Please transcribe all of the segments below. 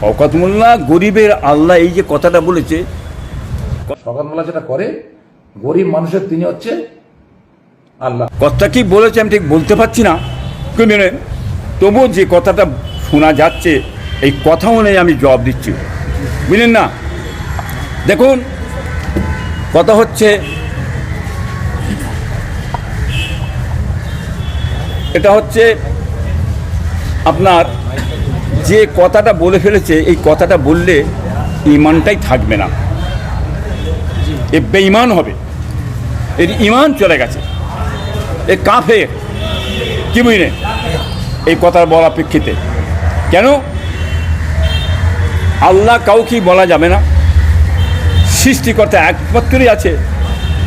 শওকত মোল্লা গরিবের আল্লাহ এই যে কথাটা বলেছে সকালবেলা যেটা করে গরিব মানুষের তিনি হচ্ছে আল্লাহ। কথা কি বলেছে আমি ঠিক বলতে পারছি না। কিন্তু তবুও যে কথাটা শোনা যাচ্ছে এই কথা অনুযায়ী আমি জবাব দিচ্ছি। বুঝলেন না? দেখুন কথা হচ্ছে এটা হচ্ছে আপনার যে কথাটা বলে ফেলেছে, এই কথাটা বললে ইমানটাই থাকবে না। এ বেঈমান হবে। এর ইমান চলে গেছে। এ কাফে কি বুঝলেন এই কথার বলা প্রেক্ষিতে। কেন? আল্লাহ কাউকেই বলা যাবে না। সৃষ্টিকর্তা একমাত্রই আছে।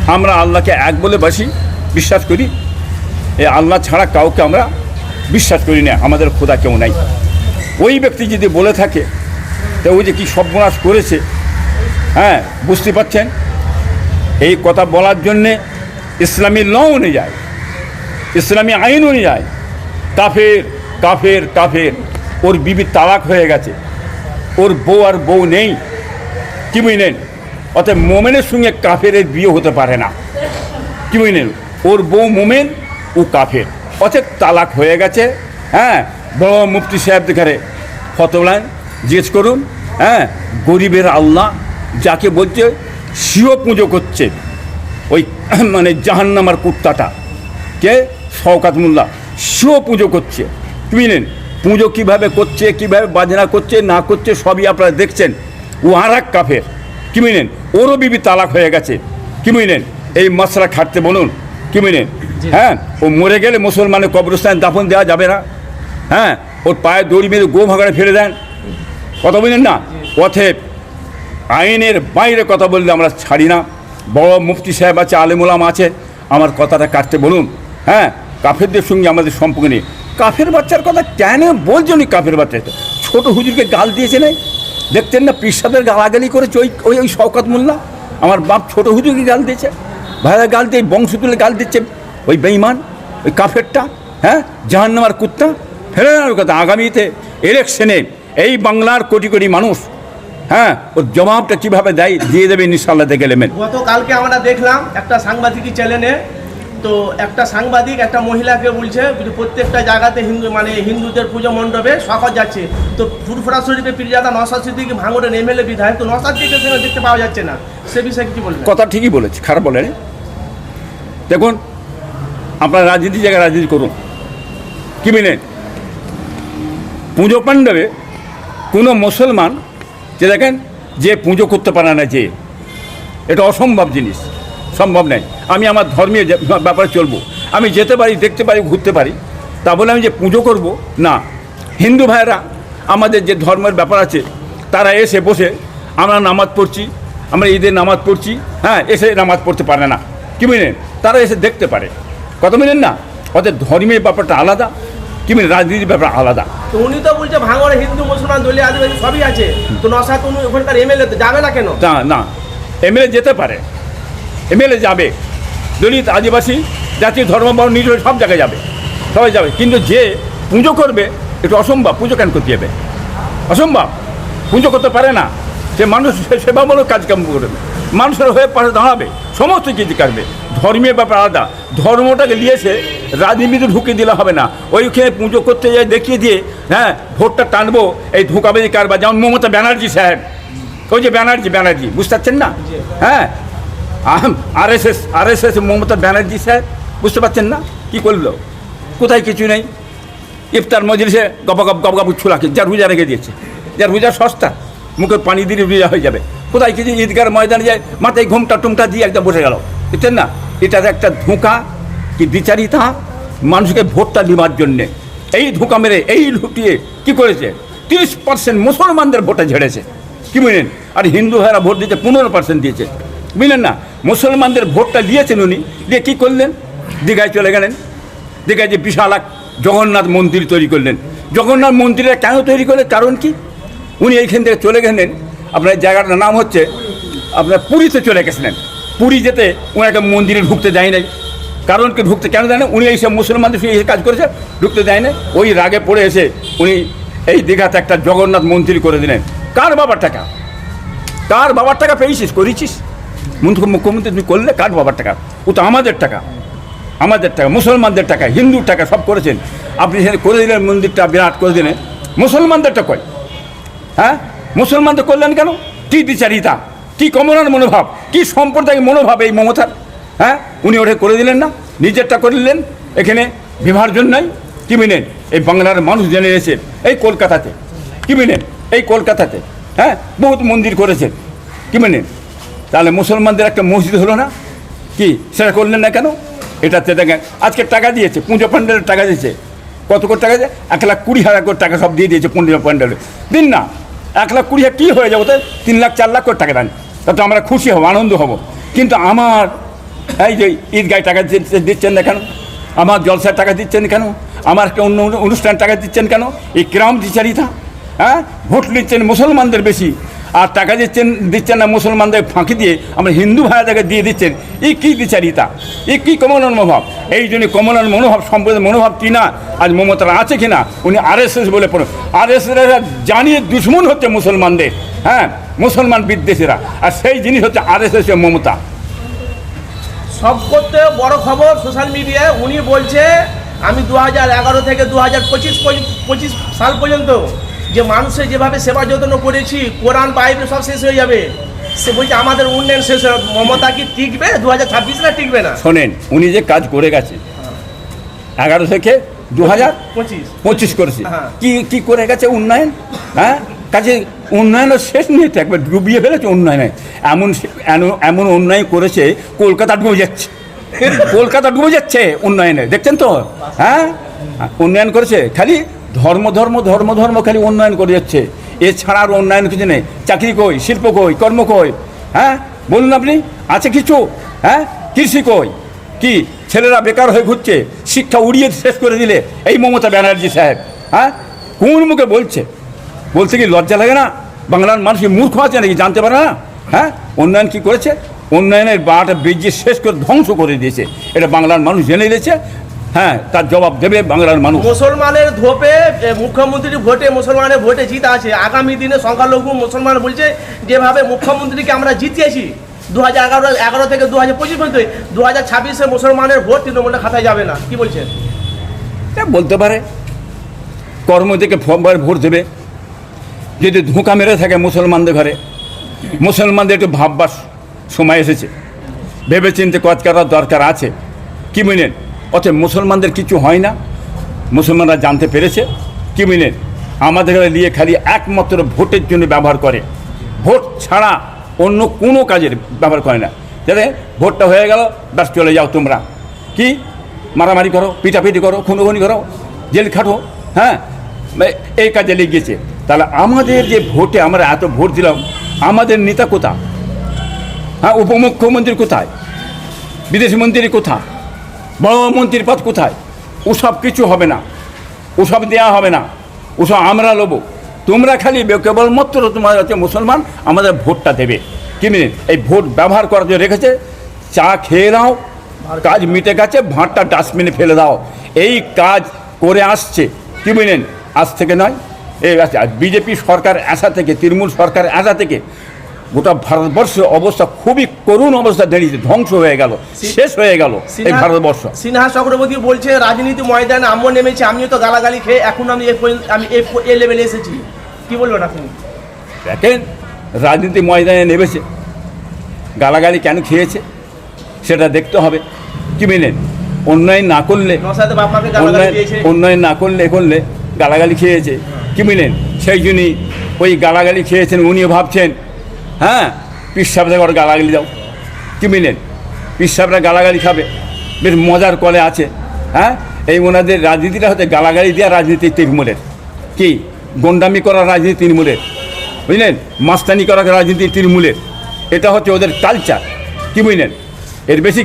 আমরা আল্লাহকে এক বলে বাসি, বিশ্বাস করি। এ আল্লাহ ছাড়া কাউকে আমরা বিশ্বাস করি না। আমাদের খোদা কেউ নাই। ওই ব্যক্তি যদি বলে থাকে, তা ওই যে কী সর্বনাশ করেছে হ্যাঁ বুঝতে পারছেন? এই কথা বলার জন্যে ইসলামী ল অনুযায়ী ইসলামী আইন অনুযায়ী কাফের কাফের কাফের, ওর বিবি তালাক হয়ে গেছে। ওর বউ আর বউ নেই, কি বুঝলেন? অতএব মোমেনের সঙ্গে কাফেরের বিয়ে হতে পারে না। কি বুঝলেন? ওর বউ মোমেন, ও কাফের। অতএব তালাক হয়ে গেছে হ্যাঁ বড় মুফতি সাহেব দেখারে ফতলান জিজ্ঞেস করুন হ্যাঁ গরিবের আল্লাহ যাকে বলছে শিও পুজো করছে ওই মানে জাহান্নামার কুত্তাটা কে? শওকাত মোল্লা শিও পুজো করছে। তুমি নেন পুজো কীভাবে করছে কীভাবে বাজনা করছে না করছে সবই আপনারা দেখছেন। ও আর এক কাফের। কি বুঝলেন ওরও বিবি তালাক হয়ে গেছে। কি বুঝলেন এই মশলা খাটতে বলুন। কি বুঝলেন হ্যাঁ ও মরে গেলে মুসলমানের কবরস্থান দাফন দেওয়া যাবে না। হ্যাঁ ওর পায়ে দড়ি মেরে গো ভাগাড়ে ফেলে দেন। কথা বললেন না? অথেব আইনের বাইরে কথা বললে আমরা ছাড়ি না। বড় মুফতি সাহেব আছে আলেমুলাম আছে, আমার কথাটা কাটতে বলুন। হ্যাঁ কাফেরদের সঙ্গে আমাদের সম্পর্ক নেই। কাফের বাচ্চার কথা কেন বলছো নি কাফের বাচ্চা ছোট হুজুরকে গাল দিয়েছে নাই? দেখতেন না পিসাদের গালাগালি করেছে ওই ওই ওই শওকাত মোল্লা? আমার বাপ ছোট হুজুরকে গাল দিয়েছে। ভাইরা গাল দিয়ে বংশ তুলে গাল দিচ্ছে ওই বেইমান ওই কাফেরটা হ্যাঁ? জাহান্নামার কুত্তা ফেলে না ওর কথা। আগামীতে ইলেকশনে এই বাংলার কোটি কোটি মানুষ হ্যাঁ ওর জবাবটা কীভাবে দেয় দিয়ে দেবে ইনশাল্লাহ দেখে নেবেন। গতকালকে আমরা দেখলাম একটা সাংবাদিকি চ্যানেলে তো একটা সাংবাদিক একটা মহিলাকে বলছে প্রত্যেকটা জায়গাতে হিন্দু মানে হিন্দুদের পুজো মণ্ডপে শখত যাচ্ছে তো ফুরফুরা শরীফে পীরজাদা নসাদ সিদ্দিকি ভাঙড়ের এমএলএ বিধায়ক তো নসাদ সিদ্দিকের সঙ্গে দেখতে পাওয়া যাচ্ছে না। সে বিষয়ে কি বলবেন? কথা ঠিকই বলেছে খারাপ বলেন দেখুন আপনার রাজনীতি জায়গায় রাজনীতি করুন। কি মিলেন পুজো পাণ্ডবে কোনো মুসলমান যে দেখেন যে পুজো করতে পারে না যে, এটা অসম্ভব জিনিস, সম্ভব নেই আমি আমার ধর্মীয় ব্যাপারে চলবো। আমি যেতে পারি, দেখতে পারি, ঘুরতে পারি, তা বলে আমি যে পুজো করব? না। হিন্দু ভাইয়েরা, আমাদের যে ধর্মের ব্যাপার আছে, তারা এসে বসে, আমরা নামাজ পড়ছি, আমরা ঈদের নামাজ পড়ছি হ্যাঁ এসে নামাজ পড়তে পারে না। কি বুঝলেন? তারা এসে দেখতে পারে। কত মিলেন না? ওদের ধর্মের ব্যাপারটা আলাদা। কি মিলেন রাজনীতির ব্যাপার আলাদা? তো উনি তো বলছে ভাঙড়ে হিন্দু মুসলমান দলীয় আদিবাসী সবই আছে। তো নসাদ উনি ওখানকার এমএলএ তো যাবে না কেন? না না। এমএলএ যেতে পারে। এমএলএ যাবে। দলিত আদিবাসী জাতীয় ধর্ম বর্ণ নিজ সব জায়গায় যাবে। সবাই যাবে। কিন্তু যে পুজো করবে একটু অসম্ভব। পুজো কেন করতে যাবে? অসম্ভব। পুজো করতে পারে না। সে মানুষ সেবামূলক কাজকর্ম করবে। মানুষের হয়ে পাশে দাঁড়াবে, সমস্ত কিছু কাটবে। ধর্মীয় ব্যাপার আলাদা। ধর্মটাকে নিয়েছে রাজনীতিতে ঢুকে দিলে হবে না। ওইখানে পুজো করতে যাই দেখিয়ে দিয়ে হ্যাঁ ভোটটা টানবো, এই ধোকাবাজি কারবার। যেমন মমতা ব্যানার্জি সাহেব। ওই যে ব্যানার্জি ব্যানার্জি, বুঝতে পারছেন না? হ্যাঁ? R S S R S S Mamata Banerjee sir বুঝতে পারছেন না? কি করল? কোথায় কিছু নেই? ইফতার মজলিসে গপাগপ গপগপ ছুলাকে যার রোজা রেখে দিয়েছে। যার রোজা সস্তা মুখের পানি দিয়ে রোজা হয়ে যাবে। কোথায় কিছু ঈদগার ময়দানে যায়, মাথায় ঘুমটা টুমটা দিয়ে একদম বসে গেল। বুঝছেন না? এটা একটা ধোঁকা কি বিচারিতা? মানুষকে ভোটটা দেওয়ার জন্যে। এই ধোঁকা মেরে, এই লুটিয়ে কি করেছে? তিরিশ পার্সেন্ট মুসলমানদের ভোটে ঝেড়েছে। কি বুঝলেন আর হিন্দু ভাইরা ভোট দিতে পনেরো পার্সেন্ট দিয়েছে। বুঝলেন না? মুসলমানদের ভোটটা দিয়েছেন উনি। দিয়ে কী করলেন? দীঘায় চলে গেলেন। দীঘায় যে বিশাল এক জগন্নাথ মন্দির তৈরি করলেন। জগন্নাথ মন্দিরটা কেন তৈরি করলেন? কারণ কি? উনি এইখান থেকে চলে গেলেন। আপনার জায়গাটার নাম হচ্ছে আপনার পুরীতে চলে গেছিলেন। পুরী যেতে ওনাকে মন্দিরে ঢুকতে দেয় নাই। কারণ কি ঢুকতে কেন দেয় না উনি এইসব মুসলমানদের এসে কাজ করেছে, ঢুকতে দেয় না ওই রাগে পড়ে এসে উনি এই দীঘাতে একটা জগন্নাথ মন্দির করে দিলেন। কার বাবার টাকা? কার বাবার টাকা পেয়েছিস, করেছিস? মুখ্য মুখ্যমন্ত্রী তুমি করলে কার বাবার টাকা? ও তো আমাদের টাকা। আমাদের টাকা, মুসলমানদের টাকা, হিন্দুর টাকা সব করেছেন। আপনি সেখানে করে দিলেন, মন্দিরটা বিরাট করে দিলেন। মুসলমানদেরটা কয়? হ্যাঁ? মুসলমানদের করলেন কেন? কি বিচারিতা? কি কমনার মনোভাব? কি সম্প্রদায়িক মনোভাব এই মমতার? হ্যাঁ? উনি ওটা করে দিলেন না, নিজেরটা করে দিলেন। এখানে বিভাজন নাই কি মিনেন? এই বাংলার মানুষ জেনে এসে এই কলকাতাতে। কি মিনেন? এই কলকাতাতে হ্যাঁ? বহুত মন্দির করেছেন। কি মিনেন? তাহলে মুসলমানদের একটা মসজিদ হলো না? কি? সেটা করলেন না কেন? এটাতে দেখেন, আজকে টাকা দিয়েছে, পুজো প্যান্ডেলের টাকা দিয়েছে। কত করে টাকা দিয়ে এক লাখ কুড়ি হাজার করে টাকা সব দিয়ে দিয়েছে পুজো প্যান্ডেলে দিন না। এক লাখ কুড়ি হাজার কী হয়ে যাব তিন লাখ, চার লাখ করে টাকা দেন। তাতে আমরা খুশি হব, আনন্দ হব। কিন্তু আমার এই যে ঈদগায় টাকা দিচ্ছেন না কেন? আমার জলসার টাকা দিচ্ছেন কেন? আমার একটা অন্য অন্য অনুষ্ঠান টাকা দিচ্ছেন কেন? এই ক্রাম দিচারিতা হ্যাঁ? ভোট নিচ্ছেন মুসলমানদের বেশি। আর টাকা দিচ্ছেন দিচ্ছেন না মুসলমানদের ফাঁকি দিয়ে আমরা হিন্দু ভাইয়াদেরকে দিয়ে দিচ্ছেন। এই কী বিচারিতা এই কী কমলার মনোভাব? এই জন্য কমলার মনোভাব, সম্প্রদায়ের মনোভাব কি না? আজ মমতারা আছে কি না? উনি আরএসএস বলে পড়ে। আরএসএস জানিয়ে দুশ্মন হচ্ছে মুসলমানদের হ্যাঁ? মুসলমান বিদ্বেষীরা। আর সেই জিনিস হচ্ছে আরএসএস মমতা। সব করতে বড় খবর সোশ্যাল মিডিয়ায়, উনি বলছে, আমি দু থেকে দু হাজার পঁচিশ সাল পর্যন্ত যে মানুষের যেভাবে সেবা যত্ন করেছি কোরআন বাইবেল সব শেষ হয়ে যাবে। সে বলছে আমাদের উন্নয়ন শেষ হয়ে মমতা কি টিকবে? দু হাজার ছাব্বিশ না টিকবে না? শোনেন উনি যে কাজ করে গেছে এগারো থেকে দু হাজার পঁচিশ। পঁচিশ করেছে। হ্যাঁ। কি কি করে গেছে উন্নয়ন? হ্যাঁ? কাজে উন্নয়নের শেষ নেই তো একবার ডুবিয়ে ফেলেছে উন্নয়নে। এমন এমন উন্নয়ন করেছে কলকাতা ডুবে যাচ্ছে। কলকাতা ডুবে যাচ্ছে উন্নয়নে দেখছেন তো? হ্যাঁ? উন্নয়ন করেছে। খালি ধর্ম ধর্ম ধর্ম ধর্ম খালি উন্নয়ন করে যাচ্ছে। এছাড়া আর উন্নয়ন কিছু নেই। চাকরি কই? শিল্প কই? কর্ম কই? হ্যাঁ? বলুন আপনি। আছে কিছু? হ্যাঁ? কৃষি কই? কি? ছেলেরা বেকার হয়ে ঘুরছে। শিক্ষা উড়িয়ে শেষ করে দিলে। এই মমতা ব্যানার্জি সাহেব হ্যাঁ? কোন মুখে বলছে? বলছে কি লজ্জা লাগে না? বাংলার মানুষ মূর্খ আছে নাকি জানতে পারে না? হ্যাঁ? উন্নয়ন কি করেছে? উন্নয়নের বাটা বেজিয়ে শেষ করে ধ্বংস করে দিয়েছে। এটা বাংলার মানুষ জেনে নিয়েছে। হ্যাঁ তার জবাব দেবে বাংলার মানুষ। মুসলমানের ধোপে মুখ্যমন্ত্রী ভোটে মুসলমানের ভোটে জিত আছে। আগামী দিনে সংখ্যালঘু মুসলমান বলছে যেভাবে মুখ্যমন্ত্রীকে আমরা জিতিয়েছি দু হাজার এগারো এগারো থেকে দু হাজার পঁচিশ পর্যন্ত দু হাজার ছাব্বিশে মুসলমানের ভোট তৃণমূলের খাতায় যাবে না। কি বলছেন? বলতে পারে। কর্ম থেকে ভোট দেবে। যদি ধোঁকা মেরে থাকে মুসলমানদের ঘরে মুসলমানদের একটু ভাববার সময় এসেছে। ভেবে চিনতে কাজ করার দরকার আছে? কি মিনেন অতএব মুসলমানদের কিছু হয় না। মুসলমানরা জানতে পেরেছে। কি মিনেন আমাদের নিয়ে খালি একমাত্র ভোটের জন্য ব্যবহার করে। ভোট ছাড়া অন্য কোনো কাজের ব্যবহার করে না। যাতে ভোটটা হয়ে গেল, ব্যাস চলে যাও তোমরা। কি? মারামারি করো, পিটাপিটি করো, খুনোখুনি করো, জেল খাটো হ্যাঁ? এই কাজে লেগেছে। তাহলে আমাদের যে ভোটে আমরা এত ভোট দিলাম, আমাদের নেতা কোথা হ্যাঁ উপমুখ্যমন্ত্রী কোথায়? বিদেশ মন্ত্রী কোথায়? বড় মন্ত্রীর পদ কোথায়? ওসব কিছু হবে না। ওসব দেওয়া হবে না। ওসব আমরা লোবো। তোমরা খালি কেবলমাত্র তোমার হচ্ছে মুসলমান আমাদের ভোটটা দেবে। কি মিনিট? এই ভোট ব্যবহার করার জন্য রেখেছে, চা খেয়ে নাও, কাজ মিটে গেছে ভাঁটটা ডাস্টবিনে ফেলে দাও। এই কাজ করে আসছে। কি বুঝলেন আজ থেকে নয়। এই বিজেপি সরকার আসা থেকে, তৃণমূল সরকার আসা থেকে গোটা ভারতবর্ষের অবস্থা খুবই করুণ অবস্থা দাঁড়িয়েছে ধ্বংস হয়ে গেল শেষ হয়ে গেল এই ভারতবর্ষ। সিনহা চক্রবর্তী বলছে রাজনীতি ময়দানে আমিও নেমেছি আমিও তো গালাগালি খেয়ে এখন আমি আমি এই লেভেলে এসেছি। কি বলবেন আপনি দেখেন রাজনীতি ময়দানে নেমেছে গালাগালি কেন খেয়েছে সেটা দেখতে হবে। কি মিলেন অন্যায় না করলে উন্নয়ন না করলে করলে গালাগালি খেয়েছে। কি মিলেন সেই জন্যই ওই গালাগালি খেয়েছেন উনিও ভাবছেন হ্যাঁ পিসাবরা ওর গালাগালি দাও। কি মিলেন? পিসাবরা গালাগালি খাবে। বেশ মজার কলে আছে। হ্যাঁ এই ওনাদের রাজনীতিটা হচ্ছে গালাগালি দেওয়া রাজনীতি তৃণমূলের। কি? গন্ডামি করা রাজনীতি তৃণমূলের। বুঝলেন? মাস্তানি করা রাজনীতি তৃণমূলের। এটা হচ্ছে ওদের কালচার কি বুঝলেন? এর বেশি